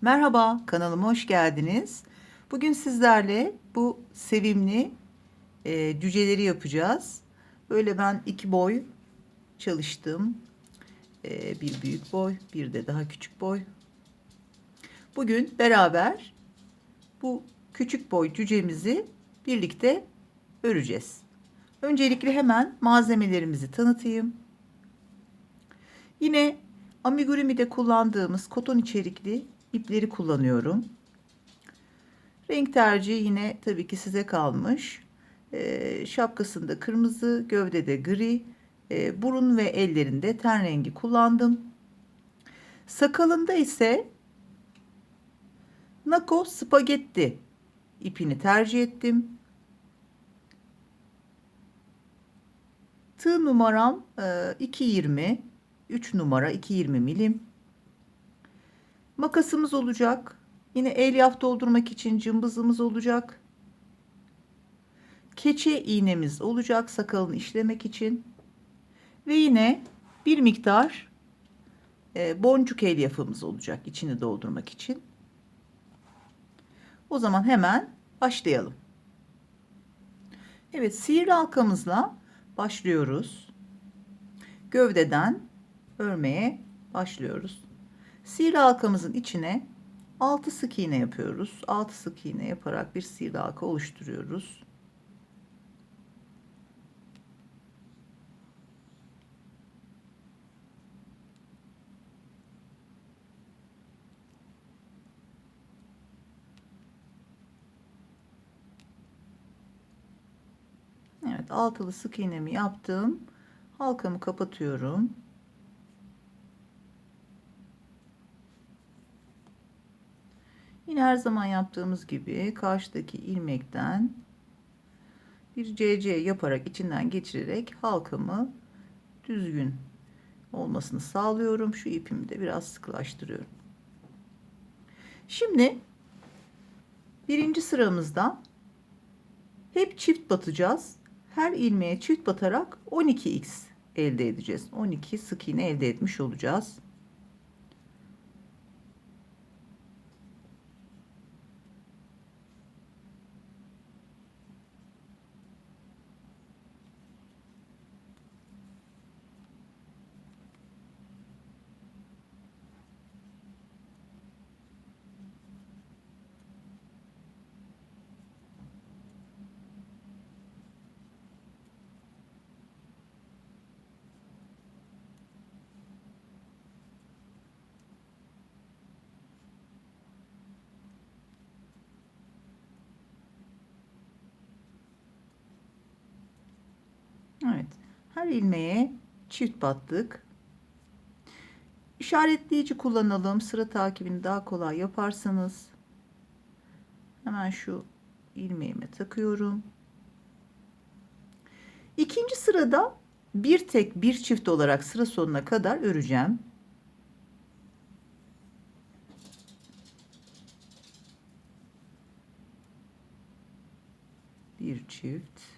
Merhaba, kanalıma hoş geldiniz. Bugün sizlerle bu sevimli e, cüceleri yapacağız. Böyle ben iki boy çalıştım. E, bir büyük boy, bir de daha küçük boy. Bugün beraber bu küçük boy cücemizi birlikte öreceğiz. Öncelikle hemen malzemelerimizi tanıtayım. Yine amigurumi'de kullandığımız koton içerikli ipleri kullanıyorum. Renk tercihi yine tabii ki size kalmış. E, şapkasında kırmızı, gövdede gri, e, burun ve ellerinde ten rengi kullandım. Sakalında ise Nako spagetti ipini tercih ettim. Tığ numaram e, 2.20, 3 numara 2.20 milim. Makasımız olacak. Yine elyaf doldurmak için cımbızımız olacak. Keçe iğnemiz olacak sakalını işlemek için. Ve yine bir miktar e, boncuk elyafımız olacak içini doldurmak için. O zaman hemen başlayalım. Evet sihirli halkamızla başlıyoruz. Gövdeden örmeye başlıyoruz. Sihirli halkamızın içine 6 sık iğne yapıyoruz. 6 sık iğne yaparak bir sihirli halka oluşturuyoruz. Evet, altılı sık iğnemi yaptım. Halkamı kapatıyorum. Her zaman yaptığımız gibi karşıdaki ilmekten bir CC yaparak içinden geçirerek halkamı düzgün olmasını sağlıyorum. Şu ipimi de biraz sıkılaştırıyorum. Şimdi birinci sıramızda hep çift batacağız. Her ilmeğe çift batarak 12x elde edeceğiz. 12 sık iğne elde etmiş olacağız. Evet. Her ilmeğe çift battık. İşaretleyici kullanalım. Sıra takibini daha kolay yaparsanız. Hemen şu ilmeğime takıyorum. İkinci sırada bir tek bir çift olarak sıra sonuna kadar öreceğim. Bir çift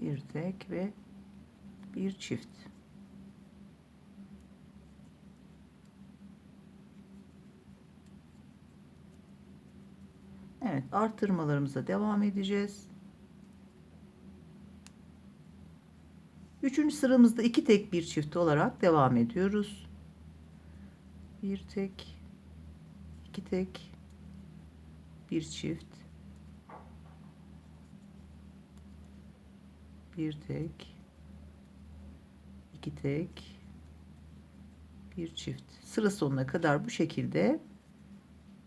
bir tek ve bir çift. Evet artırmalarımıza devam edeceğiz. Üçüncü sıramızda iki tek bir çift olarak devam ediyoruz. Bir tek, iki tek, bir çift, bir tek, iki tek, bir çift. Sıra sonuna kadar bu şekilde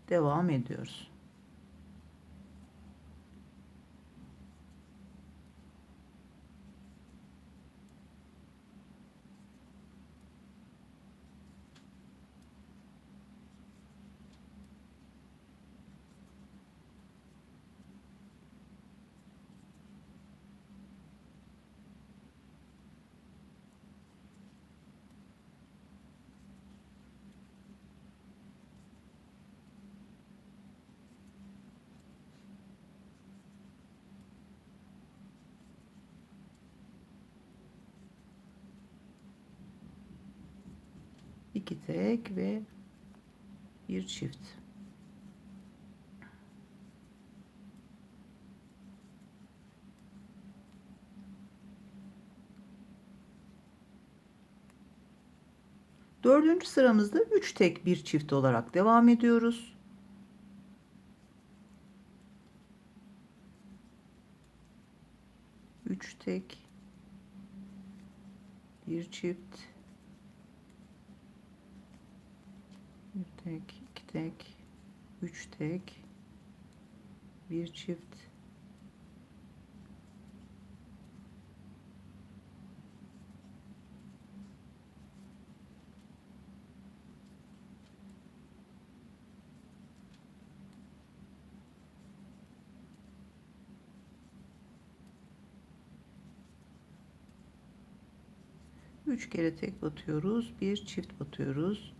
devam ediyoruz. İki tek ve bir çift. Dördüncü sıramızda üç tek bir çift olarak devam ediyoruz. Üç tek bir çift bir tek iki tek üç tek bir çift Üç kere tek batıyoruz. Bir çift batıyoruz.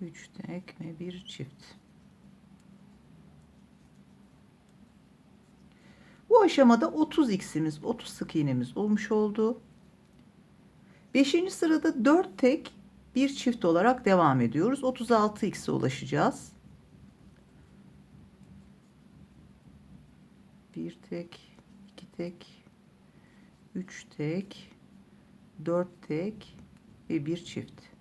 Üç tek ve bir çift. Bu aşamada 30 x'imiz, 30 sık iğnemiz olmuş oldu. Beşinci sırada 4 tek bir çift olarak devam ediyoruz. 36 x'e ulaşacağız. Bir tek, iki tek, üç tek, dört tek ve bir çift.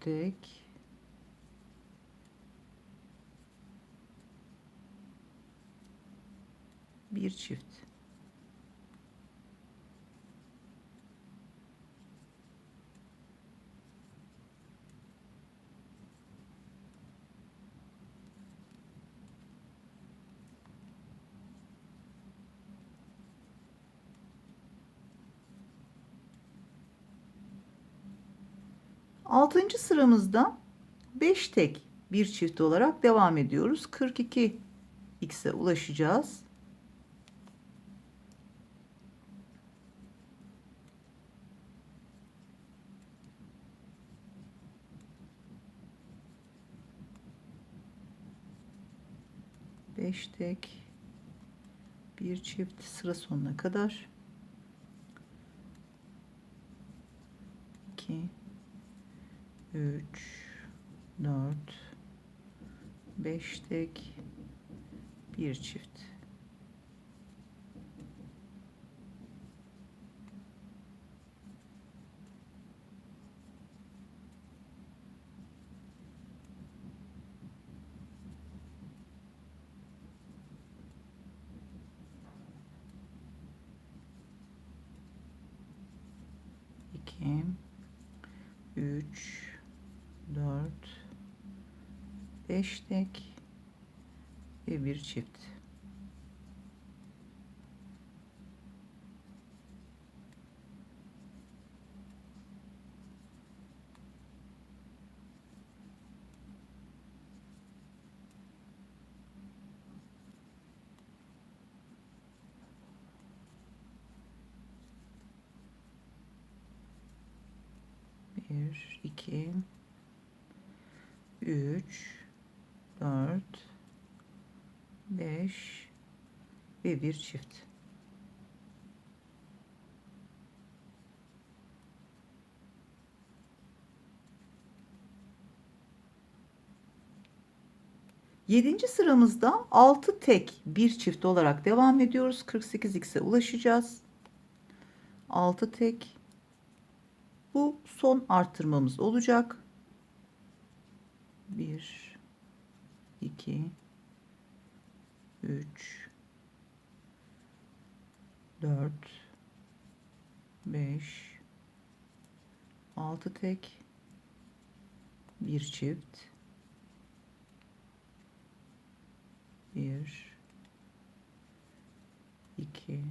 Tek. Bir çift. Altıncı sıramızda 5 tek bir çift olarak devam ediyoruz. 42 x'e ulaşacağız. Beş tek bir çift sıra sonuna kadar. 2 3 4 5 tek bir çift iki üç 4 5 tek ve bir çift. Bir, iki, 3 4 5 ve bir çift. Yedinci sıramızda 6 tek bir çift olarak devam ediyoruz. 48x'e ulaşacağız. 6 tek. Bu son arttırmamız olacak. 1 2 3 4 5 6 tek bir çift bir iki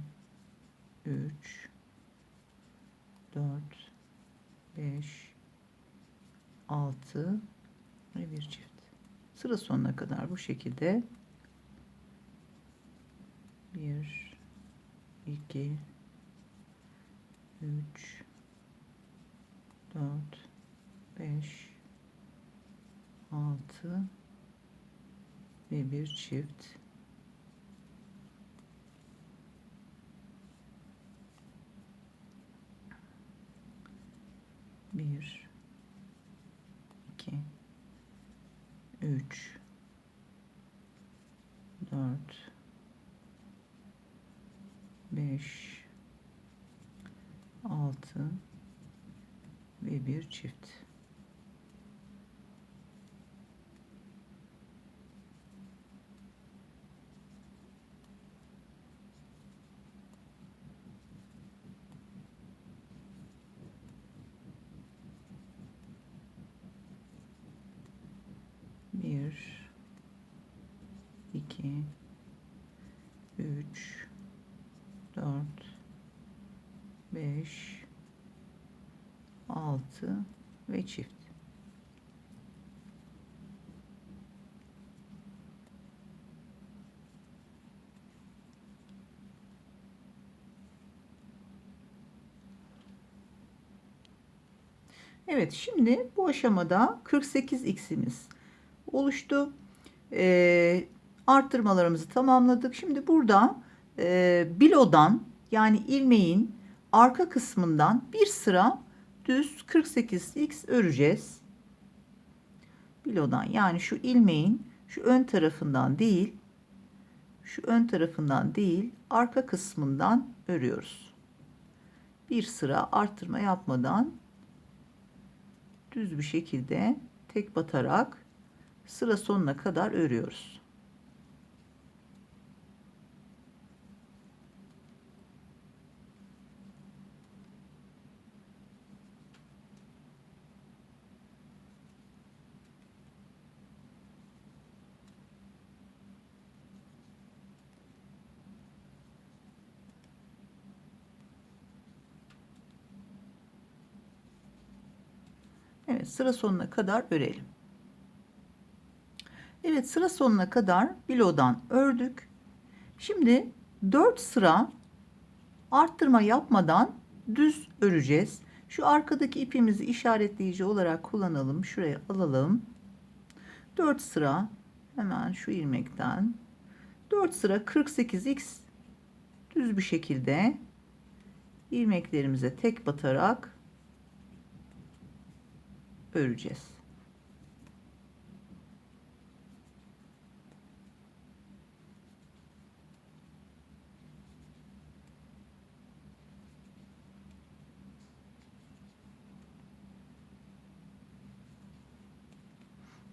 üç dört beş altı ve bir çift. Sıra sonuna kadar bu şekilde bir iki üç dört beş altı ve bir çift. Bir iki üç dört beş altı ve bir çift bir iki üç dört beş altı ve çift Evet şimdi bu aşamada 48x'imiz oluştu. Ee, arttırmalarımızı tamamladık. Şimdi burada e, bilodan yani ilmeğin arka kısmından bir sıra düz 48x öreceğiz. Bilodan yani şu ilmeğin şu ön tarafından değil şu ön tarafından değil arka kısmından örüyoruz. Bir sıra arttırma yapmadan düz bir şekilde tek batarak sıra sonuna kadar örüyoruz. Evet sıra sonuna kadar örelim. Evet sıra sonuna kadar bilodan ördük. Şimdi 4 sıra arttırma yapmadan düz öreceğiz. Şu arkadaki ipimizi işaretleyici olarak kullanalım. Şuraya alalım. 4 sıra hemen şu ilmekten 4 sıra 48x düz bir şekilde ilmeklerimize tek batarak öreceğiz.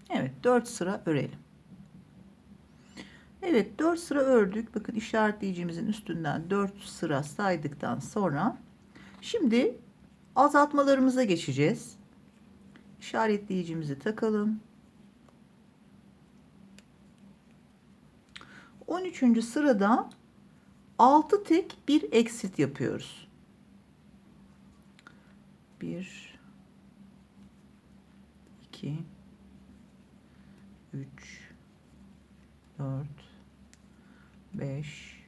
Evet 4 sıra örelim. Evet 4 sıra ördük. Bakın işaretleyicimizin üstünden 4 sıra saydıktan sonra şimdi azaltmalarımıza geçeceğiz. İşaretleyicimizi takalım. 13. sırada 6 tek bir exit yapıyoruz. 1 2 3 4 5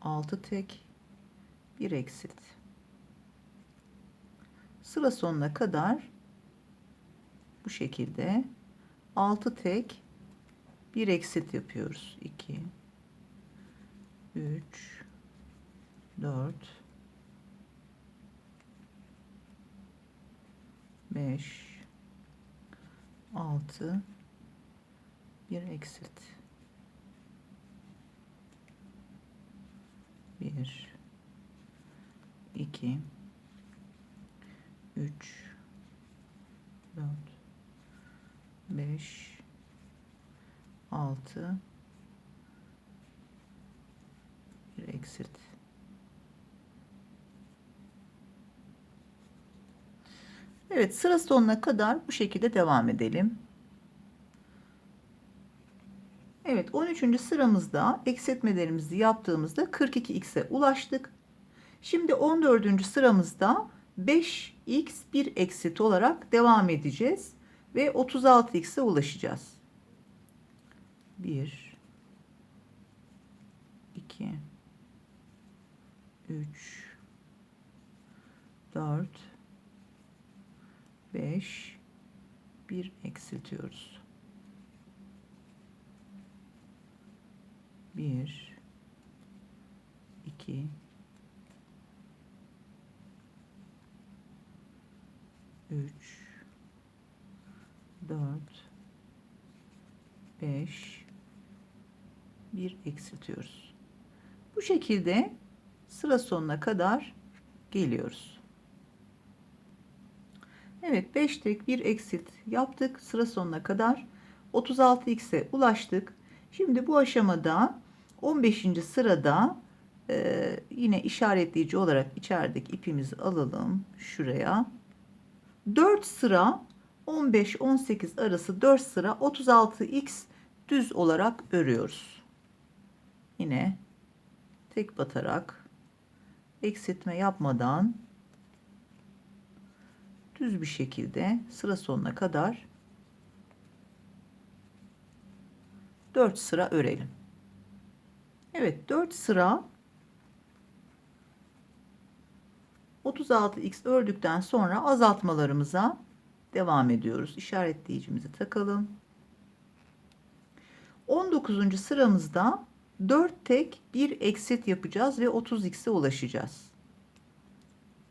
6 tek bir exit. Sıra sonuna kadar bu şekilde 6 tek bir exit yapıyoruz. 2 3 4 5 6 Bir eksilt. Bir, iki, üç, dört, beş, altı, bir eksilt. Evet sıra sonuna kadar bu şekilde devam edelim. Evet 13. sıramızda eksiltmelerimizi yaptığımızda 42x'e ulaştık. Şimdi 14. sıramızda 5x 1 eksilt olarak devam edeceğiz ve 36x'e ulaşacağız. 1 2 3 4 5 1 eksiltiyoruz. 1 2 3 4 5 1 eksiltiyoruz. Bu şekilde sıra sonuna kadar geliyoruz. Evet 5 tek 1 eksilt yaptık sıra sonuna kadar 36x'e ulaştık. Şimdi bu aşamada 15. sırada e, yine işaretleyici olarak içerideki ipimizi alalım şuraya. 4 sıra 15-18 arası 4 sıra 36x düz olarak örüyoruz. Yine tek batarak eksiltme yapmadan düz bir şekilde sıra sonuna kadar 4 sıra örelim. Evet 4 sıra 36x ördükten sonra azaltmalarımıza devam ediyoruz. İşaretleyicimizi takalım. 19. sıramızda 4 tek 1 eksit yapacağız ve 30x'e ulaşacağız.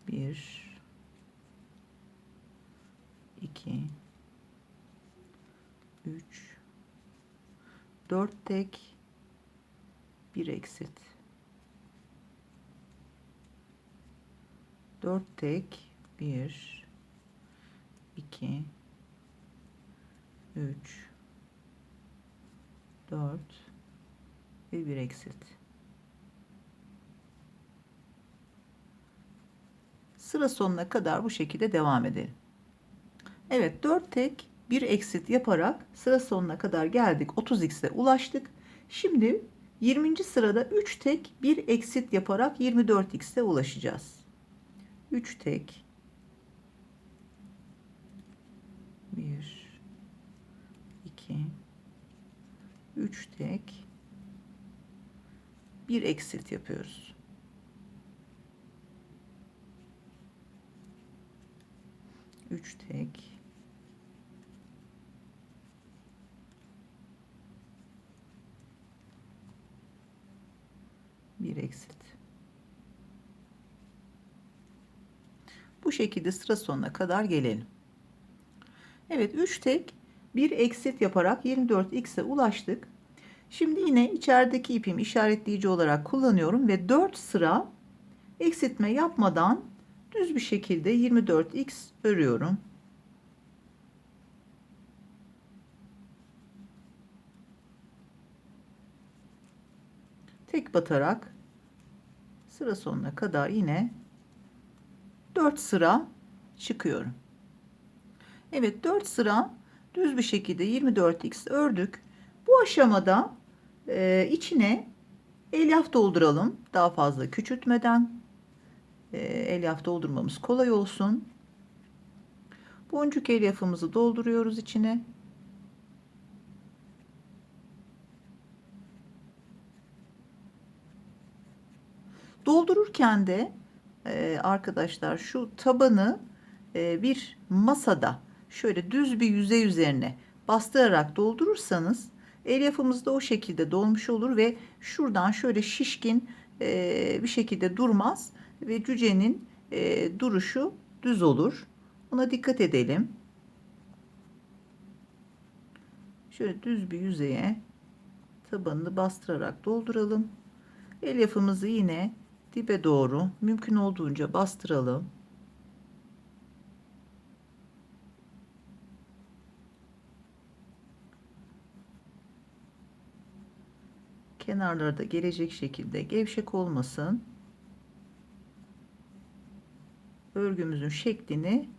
1 2 3 4 tek 1 eksit 4 tek 1 2 3 4 ve 1 eksit. Sıra sonuna kadar bu şekilde devam edelim. Evet 4 tek bir eksit yaparak sıra sonuna kadar geldik. 30x'e ulaştık. Şimdi 20. sırada 3 tek bir eksit yaparak 24x'e ulaşacağız. 3 tek 1 2 3 tek bir eksilt yapıyoruz. Üç tek bir eksilt. Bu şekilde sıra sonuna kadar gelelim. Evet 3 tek bir eksit yaparak 24x'e ulaştık. Şimdi yine içerideki ipimi işaretleyici olarak kullanıyorum ve 4 sıra eksiltme yapmadan düz bir şekilde 24x örüyorum. Tek batarak sıra sonuna kadar yine 4 sıra çıkıyorum. Evet 4 sıra düz bir şekilde 24x ördük. Bu aşamada e, içine elyaf dolduralım. Daha fazla küçültmeden e, elyaf doldurmamız kolay olsun. Boncuk elyafımızı dolduruyoruz içine. Doldururken de e, arkadaşlar şu tabanı e, bir masada şöyle düz bir yüzey üzerine bastırarak doldurursanız elyafımız da o şekilde dolmuş olur ve şuradan şöyle şişkin e, bir şekilde durmaz ve cücenin e, duruşu düz olur. Buna dikkat edelim. şöyle düz bir yüzeye tabanını bastırarak dolduralım. Elyafımızı yine dibe doğru mümkün olduğunca bastıralım. Kenarları da gelecek şekilde gevşek olmasın. Örgümüzün şeklini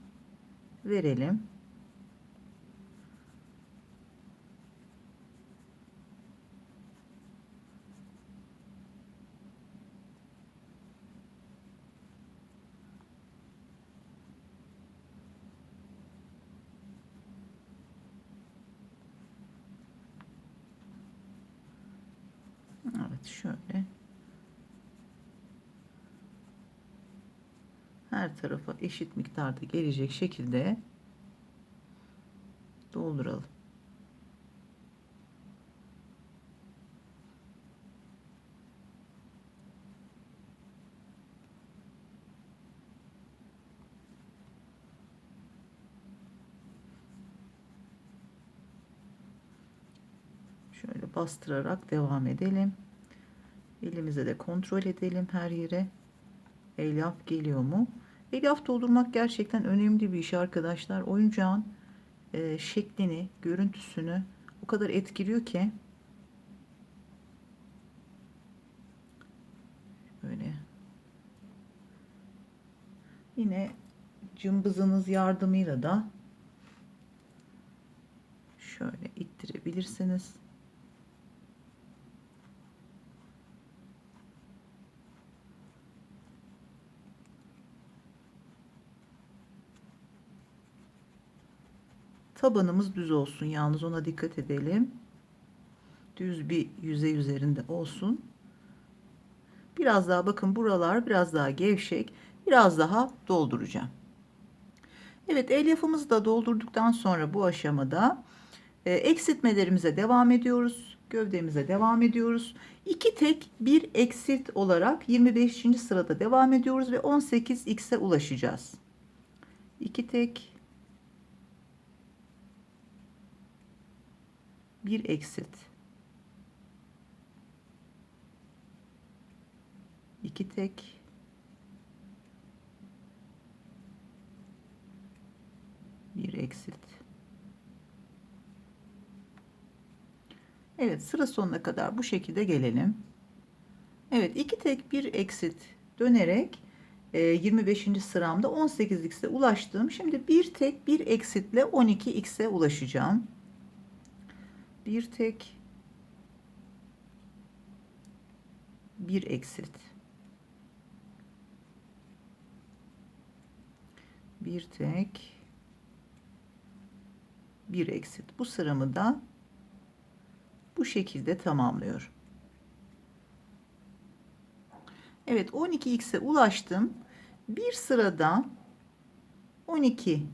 verelim. Evet şöyle. Her tarafa eşit miktarda gelecek şekilde dolduralım. Şöyle bastırarak devam edelim. Elimize de kontrol edelim her yere. Elyaf geliyor mu? Elyaf doldurmak gerçekten önemli bir iş arkadaşlar. Oyuncağın e, şeklini, görüntüsünü o kadar etkiliyor ki. Böyle. Yine cımbızınız yardımıyla da şöyle ittirebilirsiniz. Tabanımız düz olsun. Yalnız ona dikkat edelim. Düz bir yüzey üzerinde olsun. Biraz daha bakın buralar biraz daha gevşek. Biraz daha dolduracağım. Evet elyafımızı da doldurduktan sonra bu aşamada e, eksiltmelerimize devam ediyoruz. Gövdemize devam ediyoruz. 2 tek bir eksilt olarak 25. sırada devam ediyoruz ve 18x'e ulaşacağız. 2 tek bir eksilt. 2 tek bir eksilt. Evet sıra sonuna kadar bu şekilde gelelim. Evet iki tek bir eksilt dönerek 25. E, sıramda 18x'e ulaştım. Şimdi bir tek bir eksitle 12x'e ulaşacağım. Bir tek bir eksilt. Bir tek bir eksilt. Bu sıramı da bu şekilde tamamlıyorum. Evet 12x'e ulaştım. Bir sırada 12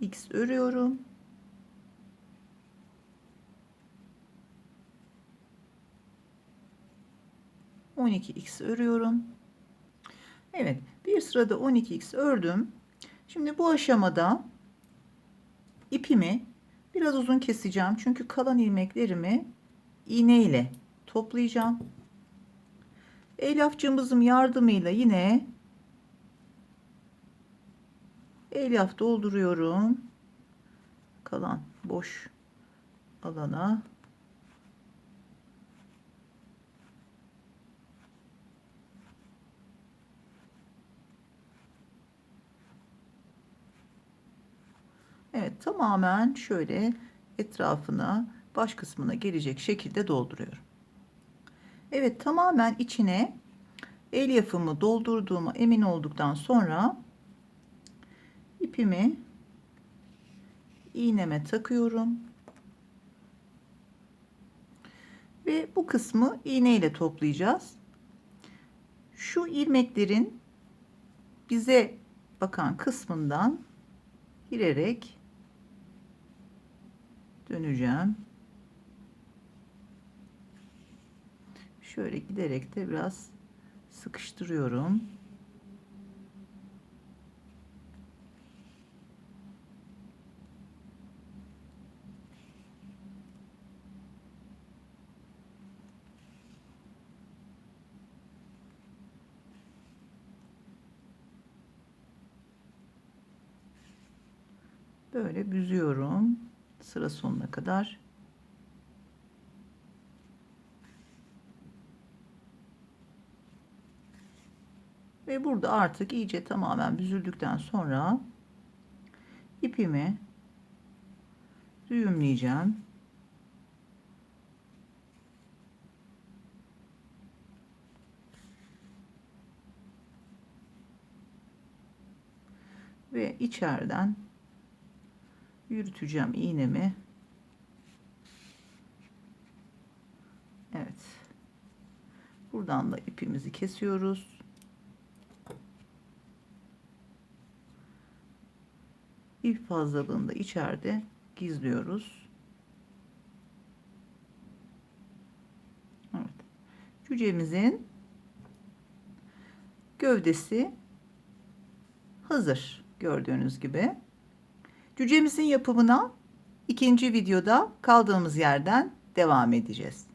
x örüyorum. On iki x örüyorum. Evet bir sırada 12x ördüm. Şimdi bu aşamada ipimi Biraz uzun keseceğim. Çünkü kalan ilmeklerimi iğne ile toplayacağım. Elyaf cımbızım yardımıyla yine elyaf dolduruyorum. Kalan boş alana Evet tamamen şöyle etrafına baş kısmına gelecek şekilde dolduruyorum. Evet tamamen içine elyafımı doldurduğuma emin olduktan sonra ipimi iğneme takıyorum. Ve bu kısmı iğne ile toplayacağız. Şu ilmeklerin bize bakan kısmından girerek döneceğim. Şöyle giderek de biraz sıkıştırıyorum. Böyle büzüyorum sıra sonuna kadar. Ve burada artık iyice tamamen büzüldükten sonra ipimi düğümleyeceğim. Ve içeriden yürüteceğim iğnemi. Evet. Buradan da ipimizi kesiyoruz. İp fazlalığını da içeride gizliyoruz. Evet. Cücemizin gövdesi hazır gördüğünüz gibi. Cücemizin yapımına ikinci videoda kaldığımız yerden devam edeceğiz.